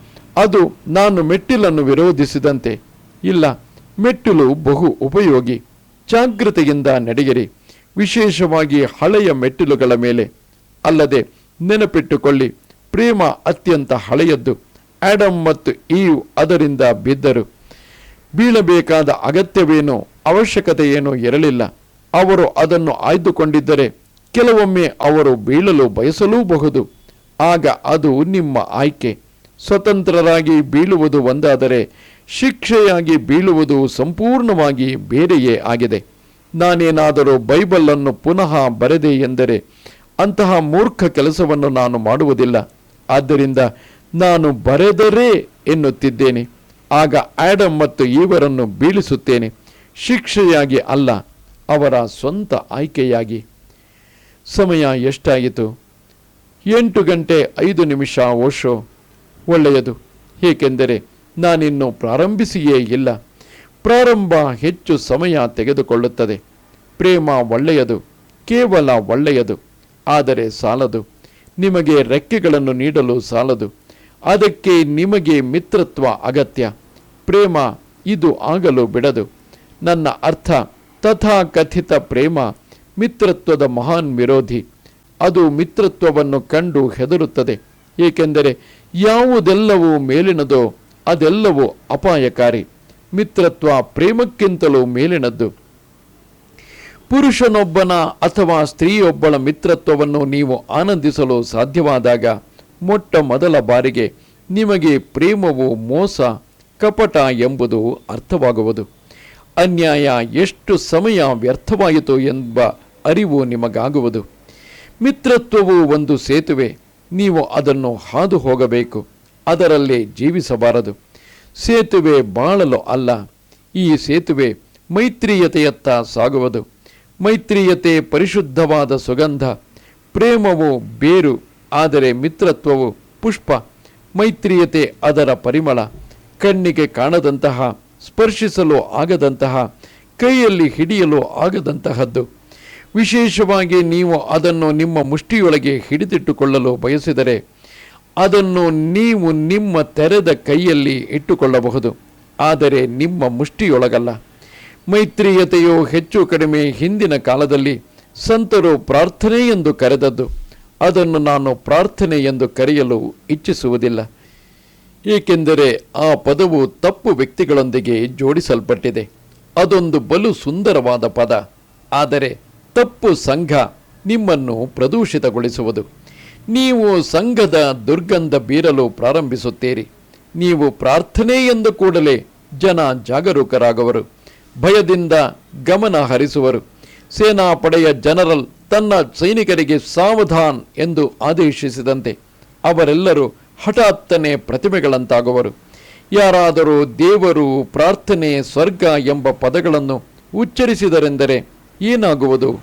ಅದು ನಾನು ಮೆಟ್ಟಿಲನ್ನು ವಿರೋಧಿಸಿದಂತೆ. ಇಲ್ಲ, ಮೆಟ್ಟಿಲು ಬಹು ಉಪಯೋಗಿ, ಜಾಗ್ರತೆಯಿಂದ ನಡೆಯಿರಿ. ವಿಶೇಷವಾಗಿ ಹಳೆಯ ಮೆಟ್ಟಿಲುಗಳ ಮೇಲೆ ಅಲ್ಲದೆ ನೆನಪಿಟ್ಟುಕೊಳ್ಳಿ, ಪ್ರೇಮ ಅತ್ಯಂತ ಹಳೆಯದ್ದು. ಆಡಮ್ ಮತ್ತು ಈವ್ ಅದರಿಂದ ಬಿದ್ದರು. ಬೀಳಬೇಕಾದ ಅಗತ್ಯವೇನೋ, ಅವಶ್ಯಕತೆಯೇನೋ ಇರಲಿಲ್ಲ. ಅವರು ಅದನ್ನು ಆಯ್ದುಕೊಂಡಿದ್ದರೆ ಕೆಲವೊಮ್ಮೆ ಅವರು ಬೀಳಲು ಬಯಸಲೂಬಹುದು. ಆಗ ಅದು ನಿಮ್ಮ ಆಯ್ಕೆ. ಸ್ವತಂತ್ರರಾಗಿ ಬೀಳುವುದು ಒಂದಾದರೆ ಶಿಕ್ಷೆಯಾಗಿ ಬೀಳುವುದು ಸಂಪೂರ್ಣವಾಗಿ ಬೇರೆಯೇ ಆಗಿದೆ. ನಾನೇನಾದರೂ ಬೈಬಲನ್ನು ಪುನಃ ಬರೆದೆ ಎಂದರೆ ಅಂತಹ ಮೂರ್ಖ ಕೆಲಸವನ್ನು ನಾನು ಮಾಡುವುದಿಲ್ಲ. ಆದ್ದರಿಂದ ನಾನು ಬರೆದರೆ ಎನ್ನುತ್ತಿದ್ದೇನೆ. ಆಗ ಆಡಮ್ ಮತ್ತು ಇವರನ್ನು ಬೀಳಿಸುತ್ತೇನೆ. ಶಿಕ್ಷೆಯಾಗಿ ಅಲ್ಲ, ಅವರ ಸ್ವಂತ ಆಯ್ಕೆಯಾಗಿ. ಸಮಯ ಎಷ್ಟಾಯಿತು? ಎಂಟು ಗಂಟೆ ಐದು ನಿಮಿಷ ಓಶೋ, ಒಳ್ಳೆಯದು. ಏಕೆಂದರೆ ನಾನಿನ್ನು ಪ್ರಾರಂಭಿಸಿಯೇ ಇಲ್ಲ. ಪ್ರಾರಂಭ ಹೆಚ್ಚು ಸಮಯ ತೆಗೆದುಕೊಳ್ಳುತ್ತದೆ. ಪ್ರೇಮ ಒಳ್ಳೆಯದು, ಕೇವಲ ಒಳ್ಳೆಯದು, ಆದರೆ ಸಾಲದು. ನಿಮಗೆ ರೆಕ್ಕೆಗಳನ್ನು ನೀಡಲು ಸಾಲದು, ಅದಕ್ಕೆ ನಿಮಗೆ ಮಿತ್ರತ್ವ ಅಗತ್ಯ. ಪ್ರೇಮ, ಇದು ಆಗಲು ಬಿಡದು. ನನ್ನ ಅರ್ಥ, ತಥಾಕಥಿತ ಪ್ರೇಮ, ಮಿತ್ರತ್ವದ ಮಹಾನ್ ವಿರೋಧಿ. ಅದು ಮಿತ್ರತ್ವವನ್ನು ಕಂಡು ಹೆದರುತ್ತದೆ, ಏಕೆಂದರೆ ಯಾವುದೆಲ್ಲವೂ ಮೇಲಿನದೋ ಅದೆಲ್ಲವೂ ಅಪಾಯಕಾರಿ. ಮಿತ್ರತ್ವ ಪ್ರೇಮಕ್ಕಿಂತಲೂ ಮೇಲಿನದ್ದು. ಪುರುಷನೊಬ್ಬನ ಅಥವಾ ಸ್ತ್ರೀಯೊಬ್ಬಳ ಮಿತ್ರತ್ವವನ್ನು ನೀವು ಆನಂದಿಸಲು ಸಾಧ್ಯವಾದಾಗ ಮೊಟ್ಟ ಮೊದಲ ಬಾರಿಗೆ ನಿಮಗೆ ಪ್ರೇಮವು ಮೋಸ, ಕಪಟ ಎಂಬುದು ಅರ್ಥವಾಗುವುದು. ಅನ್ಯಾಯ ಎಷ್ಟು ಸಮಯ ವ್ಯರ್ಥವಾಯಿತು ಎಂಬ ಅರಿವು ನಿಮಗಾಗುವುದು. ಮಿತ್ರತ್ವವು ಒಂದು ಸೇತುವೆ, ನೀವು ಅದನ್ನು ಹಾದು ಹೋಗಬೇಕು, ಅದರಲ್ಲಿ ಜೀವಿಸಬಾರದು. ಸೇತುವೆ ಬಾಳಲು ಅಲ್ಲ. ಈ ಸೇತುವೆ ಮೈತ್ರಿಯತೆಯತ್ತ ಸಾಗುವುದು. ಮೈತ್ರಿಯತೆ ಪರಿಶುದ್ಧವಾದ ಸುಗಂಧ. ಪ್ರೇಮವು ಬೇರು, ಆದರೆ ಮಿತ್ರತ್ವವು ಪುಷ್ಪ. ಮೈತ್ರಿಯತೆ ಅದರ ಪರಿಮಳ. ಕಣ್ಣಿಗೆ ಕಾಣದಂತಹ, ಸ್ಪರ್ಶಿಸಲು ಆಗದಂತಹ, ಕೈಯಲ್ಲಿ ಹಿಡಿಯಲು ಆಗದಂತಹದ್ದು. ವಿಶೇಷವಾಗಿ ನೀವು ಅದನ್ನು ನಿಮ್ಮ ಮುಷ್ಟಿಯೊಳಗೆ ಹಿಡಿದಿಟ್ಟುಕೊಳ್ಳಲು ಬಯಸಿದರೆ ಅದನ್ನು ನೀವು ನಿಮ್ಮ ತೆರೆದ ಕೈಯಲ್ಲಿ ಇಟ್ಟುಕೊಳ್ಳಬಹುದು. ಆದರೆ ನಿಮ್ಮ ಮುಷ್ಟಿಯೊಳಗಲ್ಲ. ಮೈತ್ರಿಯತೆಯು ಹೆಚ್ಚು ಕಡಿಮೆ ಹಿಂದಿನ ಕಾಲದಲ್ಲಿ ಸಂತರು ಪ್ರಾರ್ಥನೆ ಎಂದು ಕರೆದದ್ದು. ಅದನ್ನು ನಾನು ಪ್ರಾರ್ಥನೆ ಎಂದು ಕರೆಯಲು ಇಚ್ಛಿಸುವುದಿಲ್ಲ. ಏಕೆಂದರೆ ಆ ಪದವು ತಪ್ಪು ವ್ಯಕ್ತಿಗಳೊಂದಿಗೆ ಜೋಡಿಸಲ್ಪಟ್ಟಿದೆ. ಅದೊಂದು ಬಲು ಸುಂದರವಾದ ಪದ. ಆದರೆ ತಪ್ಪು ಸಂಘ ನಿಮ್ಮನ್ನು ಪ್ರದೂಷಿತಗೊಳಿಸುವುದು. ನೀವು ಸಂಘದ ದುರ್ಗಂಧ ಬೀರಲು ಪ್ರಾರಂಭಿಸುತ್ತೀರಿ. ನೀವು ಪ್ರಾರ್ಥನೆ ಎಂದ ಕೂಡಲೇ ಜನ ಜಾಗರೂಕರಾಗುವರು. ಭಯದಿಂದ ಗಮನ ಹರಿಸುವರು. ಸೇನಾಪಡೆಯ ಜನರಲ್ ತನ್ನ ಸೈನಿಕರಿಗೆ ಸಾವಧಾನ್ ಎಂದು ಆದೇಶಿಸಿದಂತೆ ಅವರೆಲ್ಲರೂ ಹಠಾತ್ತನೆ ಪ್ರತಿಮೆಗಳಂತಾಗುವರು. ಯಾರಾದರೂ ದೇವರು ಪ್ರಾರ್ಥನೆ, ಸ್ವರ್ಗ ಎಂಬ ಪದಗಳನ್ನು ಉಚ್ಚರಿಸಿದರೆಂದರೆ ಏನಾಗುವುದು?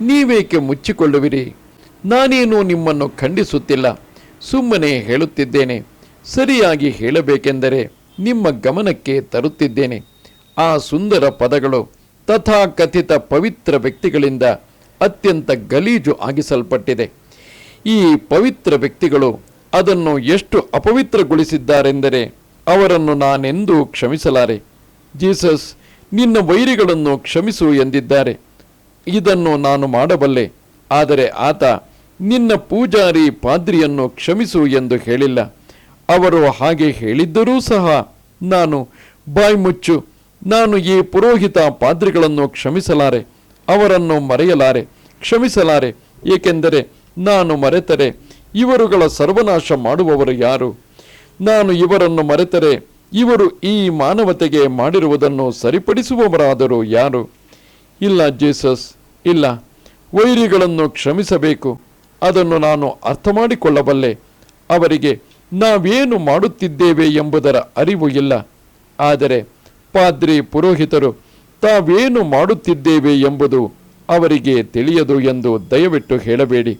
ನೀವೇಕೆ ಮುಚ್ಚಿಕೊಳ್ಳುವಿರಿ? ನಾನೇನು ನಿಮ್ಮನ್ನು ಖಂಡಿಸುತ್ತಿಲ್ಲ. ಸುಮ್ಮನೆ ಹೇಳುತ್ತಿದ್ದೇನೆ. ಸರಿಯಾಗಿ ಹೇಳಬೇಕೆಂದರೆ ನಿಮ್ಮ ಗಮನಕ್ಕೆ ತರುತ್ತಿದ್ದೇನೆ. ಆ ಸುಂದರ ಪದಗಳು ತಥಾಕಥಿತ ಪವಿತ್ರ ವ್ಯಕ್ತಿಗಳಿಂದ ಅತ್ಯಂತ ಗಲೀಜು ಆಗಿಸಲ್ಪಟ್ಟಿದೆ. ಈ ಪವಿತ್ರ ವ್ಯಕ್ತಿಗಳು ಅದನ್ನು ಎಷ್ಟು ಅಪವಿತ್ರಗೊಳಿಸಿದ್ದಾರೆಂದರೆ ಅವರನ್ನು ನಾನೆಂದೂ ಕ್ಷಮಿಸಲಾರೆ. ಜೀಸಸ್, ನಿನ್ನ ವೈರಿಗಳನ್ನು ಕ್ಷಮಿಸು ಎಂದಿದ್ದಾರೆ. ಇದನ್ನು ನಾನು ಮಾಡಬಲ್ಲೆ. ಆದರೆ ಆತ ನಿನ್ನ ಪೂಜಾರಿ ಪಾದ್ರಿಯನ್ನು ಕ್ಷಮಿಸು ಎಂದು ಹೇಳಿಲ್ಲ. ಅವರು ಹಾಗೆ ಹೇಳಿದ್ದರೂ ಸಹ ನಾನು, ಬಾಯ್ ಮುಚ್ಚು, ನಾನು ಈ ಪುರೋಹಿತ ಪಾದ್ರಿಗಳನ್ನು ಕ್ಷಮಿಸಲಾರೆ, ಅವರನ್ನು ಮರೆಯಲಾರೆ, ಕ್ಷಮಿಸಲಾರೆ, ಏಕೆಂದರೆ ನಾನು ಮರೆತರೆ, ಇವರುಗಳ ಸರ್ವನಾಶ ಮಾಡುವವರು ಯಾರು? ನಾನು ಇವರನ್ನು ಮರೆತರೆ, ಇವರು ಈ ಮಾನವತೆಗೆ ಮಾಡಿರುವುದನ್ನು ಸರಿಪಡಿಸುವವರಾದರೂ ಯಾರು? ಇಲ್ಲ, ಜೀಸಸ್, ಇಲ್ಲ. ವೈರಿಗಳನ್ನು ಕ್ಷಮಿಸಬೇಕು. ಅದನ್ನು ನಾನು ಅರ್ಥ ಮಾಡಿಕೊಳ್ಳಬಲ್ಲೆ ಅವರಿಗೆ, ನಾವೇನು ಮಾಡುತ್ತಿದ್ದೇವೆ ಎಂಬುದರ ಅರಿವು ಇಲ್ಲ. ಆದರೆ, ಪಾದ್ರಿ ಪುರೋಹಿತರು, ತಾವೇನು ಮಾಡುತ್ತಿದ್ದೇವೆ ಎಂಬುದು ಅವರಿಗೆ ತಿಳಿಯದು ಎಂದು ದಯವಿಟ್ಟು ಹೇಳಬೇಡಿ.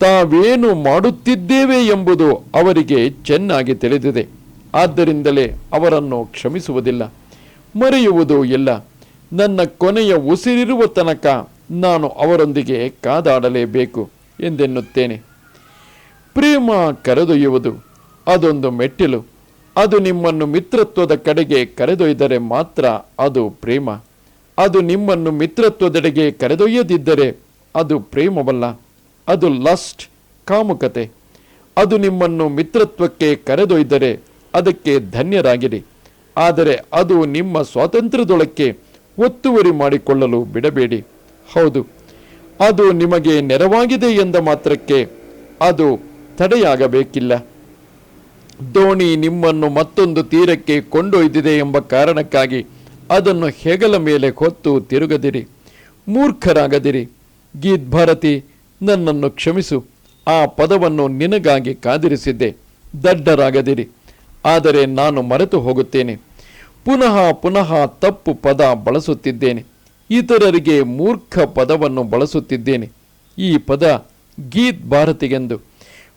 ತಾವೇನು ಮಾಡುತ್ತಿದ್ದೇವೆ ಎಂಬುದು ಅವರಿಗೆ ಚೆನ್ನಾಗಿ ತಿಳಿದಿದೆ. ಆದ್ದರಿಂದಲೇ ಅವರನ್ನು ಕ್ಷಮಿಸುವುದಿಲ್ಲ. ಮರೆಯುವುದೂ ಇಲ್ಲ. ನನ್ನ ಕೊನೆಯ ಉಸಿರಿರುವ ತನಕ ನಾನು ಅವರೊಂದಿಗೆ ಕಾದಾಡಲೇಬೇಕು. ಎಂದೆನ್ನುತ್ತೇನೆ. ಪ್ರೇಮ ಕರೆದೊಯ್ಯುವುದು ಅದೊಂದು ಮೆಟ್ಟಿಲು. ಅದು ನಿಮ್ಮನ್ನು ಮಿತ್ರತ್ವದ ಕಡೆಗೆ ಕರೆದೊಯ್ದರೆ ಮಾತ್ರ ಅದು ಪ್ರೇಮ. ಅದು ನಿಮ್ಮನ್ನು ಮಿತ್ರತ್ವದೆಡೆಗೆ ಕರೆದೊಯ್ಯದಿದ್ದರೆ ಅದು ಪ್ರೇಮವಲ್ಲ. ಅದು ಲಸ್ಟ್, ಕಾಮುಕತೆ. ಅದು ನಿಮ್ಮನ್ನು ಮಿತ್ರತ್ವಕ್ಕೆ ಕರೆದೊಯ್ದರೆ ಅದಕ್ಕೆ ಧನ್ಯರಾಗಿರಿ. ಆದರೆ ಅದು ನಿಮ್ಮ ಸ್ವಾತಂತ್ರ್ಯದೊಳಕ್ಕೆ ಒತ್ತುವರಿ ಮಾಡಿಕೊಳ್ಳಲು ಬಿಡಬೇಡಿ. ಹೌದು. ಅದು ನಿಮಗೆ ನೆರವಾಗಿದೆ ಎಂದ ಮಾತ್ರಕ್ಕೆ ಅದು ತಡೆಯಾಗಬೇಕಿಲ್ಲ. ದೋಣಿ ನಿಮ್ಮನ್ನು ಮತ್ತೊಂದು ತೀರಕ್ಕೆ ಕೊಂಡೊಯ್ದಿದೆ ಎಂಬ ಕಾರಣಕ್ಕಾಗಿ ಅದನ್ನು ಹೆಗಲ ಮೇಲೆ ಹೊತ್ತು ತಿರುಗದಿರಿ. ಮೂರ್ಖರಾಗದಿರಿ. ಗೀತ್ ಭಾರತಿ, ನನ್ನನ್ನು ಕ್ಷಮಿಸು. ಆ ಪದವನ್ನು ನಿನಗಾಗಿ ಕಾದಿರಿಸಿದ್ದೆ. ದಡ್ಡರಾಗದಿರಿ. ಆದರೆ ನಾನು ಮರೆತು ಹೋಗುತ್ತೇನೆ. ಪುನಃ ಪುನಃ ತಪ್ಪು ಪದ ಬಳಸುತ್ತಿದ್ದೇನೆ. ಇತರರಿಗೆ ಮೂರ್ಖ ಪದವನ್ನು ಬಳಸುತ್ತಿದ್ದೇನೆ. ಈ ಪದ ಗೀತ್ ಭಾರತಿಗೆಂದು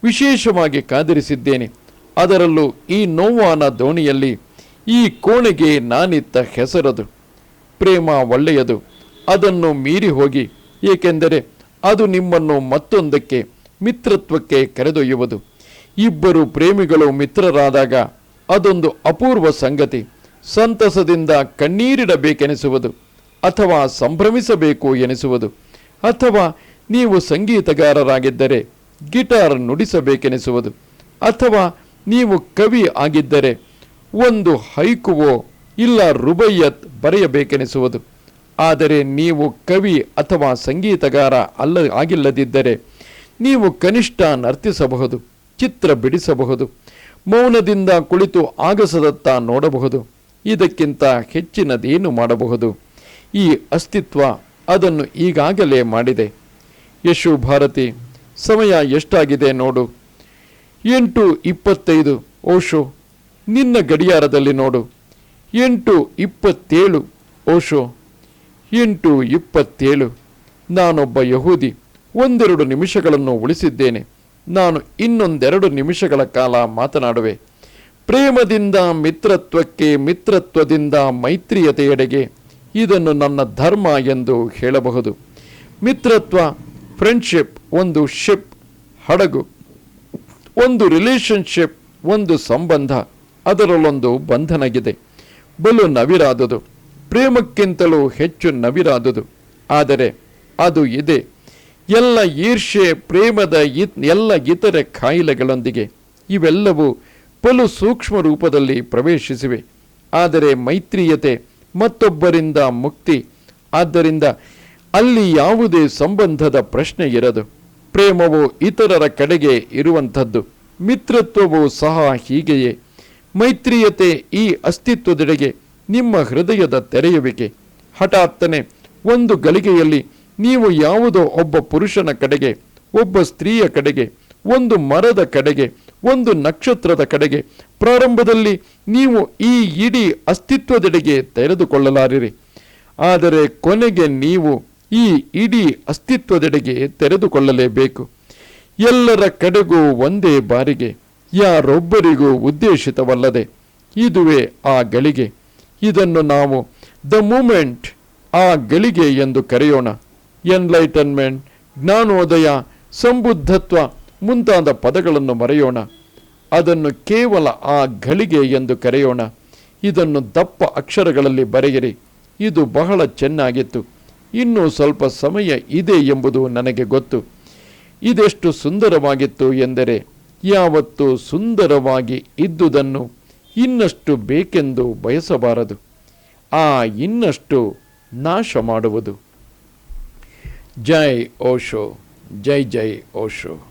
ವಿಶೇಷವಾಗಿ ಕಾದಿರಿಸಿದ್ದೇನೆ. ಅದರಲ್ಲೂ ಈ ನೋವಾನ ದೋಣಿಯಲ್ಲಿ ಈ ಕೋಣೆಗೆ ನಾನಿತ್ತ ಹೆಸರದು. ಪ್ರೇಮ ಒಳ್ಳೆಯದು. ಅದನ್ನು ಮೀರಿ ಹೋಗಿ, ಏಕೆಂದರೆ ಅದು ನಿಮ್ಮನ್ನು ಮತ್ತೊಂದಕ್ಕೆ, ಮಿತ್ರತ್ವಕ್ಕೆ ಕರೆದೊಯ್ಯುವುದು. ಇಬ್ಬರು ಪ್ರೇಮಿಗಳು ಮಿತ್ರರಾದಾಗ ಅದೊಂದು ಅಪೂರ್ವ ಸಂಗತಿ. ಸಂತಸದಿಂದ ಕಣ್ಣೀರಿಡಬೇಕೆನಿಸುವುದು. ಅಥವಾ ಸಂಭ್ರಮಿಸಬೇಕು ಎನಿಸುವುದು. ಅಥವಾ ನೀವು ಸಂಗೀತಗಾರರಾಗಿದ್ದರೆ ಗಿಟಾರ್ ನುಡಿಸಬೇಕೆನಿಸುವುದು. ಅಥವಾ ನೀವು ಕವಿ ಆಗಿದ್ದರೆ ಒಂದು ಹೈಕುವೋ ಇಲ್ಲ ರುಬಯ್ಯತ್ ಬರೆಯಬೇಕೆನಿಸುವುದು. ಆದರೆ ನೀವು ಕವಿ ಅಥವಾ ಸಂಗೀತಗಾರ ಅಲ್ಲ, ಆಗಿಲ್ಲದಿದ್ದರೆ ನೀವು ಕನಿಷ್ಠ ನರ್ತಿಸಬಹುದು, ಚಿತ್ರ ಬಿಡಿಸಬಹುದು, ಮೌನದಿಂದ ಕುಳಿತು ಆಗಸದತ್ತ ನೋಡಬಹುದು. ಇದಕ್ಕಿಂತ ಹೆಚ್ಚಿನದೇನು ಮಾಡಬಹುದು? ಈ ಅಸ್ತಿತ್ವ ಅದನ್ನು ಈಗಾಗಲೇ ಮಾಡಿದೆ. ಯಶು ಭಾರತಿ, ಸಮಯ ಎಷ್ಟಾಗಿದೆ ನೋಡು. ಎಂಟು ಇಪ್ಪತ್ತೈದು, ಓಶೋ, ನಿನ್ನ ಗಡಿಯಾರದಲ್ಲಿ ನೋಡು. ಎಂಟು ಇಪ್ಪತ್ತೇಳು, ಓಶೋ, ಎಂಟು ಇಪ್ಪತ್ತೇಳು. ನಾನೊಬ್ಬ ಯಹೂದಿ, ಒಂದೆರಡು ನಿಮಿಷಗಳನ್ನು ಉಳಿಸಿದ್ದೇನೆ. ನಾನು ಇನ್ನೊಂದೆರಡು ನಿಮಿಷಗಳ ಕಾಲ ಮಾತನಾಡುವೆ. ಪ್ರೇಮದಿಂದ, ಮಿತ್ರತ್ವಕ್ಕೆ, ಮಿತ್ರತ್ವದಿಂದ, ಮೈತ್ರಿಯತೆಯೆಡೆಗೆ ಇದನ್ನು ನನ್ನ ಧರ್ಮ ಎಂದು ಹೇಳಬಹುದು. ಮಿತ್ರತ್ವ ಫ್ರೆಂಡ್ಶಿಪ್ ಒಂದು ಶಿಪ್ ಹಡಗು, ಒಂದು ರಿಲೇಷನ್ಶಿಪ್ ಒಂದು ಸಂಬಂಧ, ಅದರಲ್ಲೊಂದು ಬಂಧನಗಿದೆ. ಬಲು ನವಿರಾದುದು, ಪ್ರೇಮಕ್ಕಿಂತಲೂ ಹೆಚ್ಚು ನವಿರಾದುದು. ಆದರೆ ಅದು ಇದೆ. ಎಲ್ಲ ಈರ್ಷೆ ಪ್ರೇಮದ ಎಲ್ಲ ಇತರೆ ಕಾಯಿಲೆಗಳೊಂದಿಗೆ ಇವೆಲ್ಲವೂ ಬಲು ಸೂಕ್ಷ್ಮ ರೂಪದಲ್ಲಿ ಪ್ರವೇಶಿಸಿವೆ. ಆದರೆ ಮೈತ್ರಿಯತೆ ಮತ್ತೊಬ್ಬರಿಂದ ಮುಕ್ತಿ. ಆದ್ದರಿಂದ ಅಲ್ಲಿ ಯಾವುದೇ ಸಂಬಂಧದ ಪ್ರಶ್ನೆ ಇರದು. ಪ್ರೇಮವು ಇತರರ ಕಡೆಗೆ ಇರುವಂಥದ್ದು. ಮಿತ್ರತ್ವವು ಸಹ ಹೀಗೆಯೇ. ಮೈತ್ರಿಯತೆ ಈ ಅಸ್ತಿತ್ವದೆಡೆಗೆ ನಿಮ್ಮ ಹೃದಯದ ತೆರೆಯುವಿಕೆ. ಹಠಾತ್ತನೆ ಒಂದು ಗಳಿಗೆಯಲ್ಲಿ ನೀವು ಯಾವುದೋ ಒಬ್ಬ ಪುರುಷನ ಕಡೆಗೆ, ಒಬ್ಬ ಸ್ತ್ರೀಯ ಕಡೆಗೆ, ಒಂದು ಮರದ ಕಡೆಗೆ ಒಂದು ನಕ್ಷತ್ರದ ಕಡೆಗೆ. ಪ್ರಾರಂಭದಲ್ಲಿ ನೀವು ಈ ಇಡೀ ಅಸ್ತಿತ್ವದೆಡೆಗೆ ತೆರೆದುಕೊಳ್ಳಲಾರಿರಿ. ಆದರೆ ಕೊನೆಗೆ ನೀವು ಈ ಇಡೀ ಅಸ್ತಿತ್ವದೆಡೆಗೆ ತೆರೆದುಕೊಳ್ಳಲೇಬೇಕು. ಎಲ್ಲರ ಕಡೆಗೂ ಒಂದೇ ಬಾರಿಗೆ, ಯಾರೊಬ್ಬರಿಗೂ ಉದ್ದೇಶಿತವಲ್ಲದೆ ಇದುವೇ ಆ ಗಳಿಗೆ. ಇದನ್ನು ನಾವು ದ ಮೂಮೆಂಟ್ ಆ ಗಳಿಗೆ ಎಂದು ಕರೆಯೋಣ. ಎನ್ಲೈಟನ್ಮೆಂಟ್, ಜ್ಞಾನೋದಯ, ಸಂಬುದ್ಧತ್ವ ಮುಂತಾದ ಪದಗಳನ್ನು ಮರೆಯೋಣ. ಅದನ್ನು ಕೇವಲ ಆ ಗಳಿಗೆ ಎಂದು ಕರೆಯೋಣ. ಇದನ್ನು ದಪ್ಪ ಅಕ್ಷರಗಳಲ್ಲಿ ಬರೆಯಿರಿ. ಇದು ಬಹಳ ಚೆನ್ನಾಗಿತ್ತು. ಇನ್ನೂ ಸ್ವಲ್ಪ ಸಮಯ ಇದೆ ಎಂಬುದು ನನಗೆ ಗೊತ್ತು. ಇದೆಷ್ಟು ಸುಂದರವಾಗಿತ್ತು ಎಂದರೆ, ಯಾವತ್ತು ಸುಂದರವಾಗಿ ಇದ್ದುದನ್ನು ಇನ್ನಷ್ಟು ಬೇಕೆಂದು ಬಯಸಬಾರದು. ಆ ಇನ್ನಷ್ಟು ನಾಶ ಮಾಡುವುದು. ಜೈ ಓಶೋ, ಜೈ ಜೈ ಓಶೋ.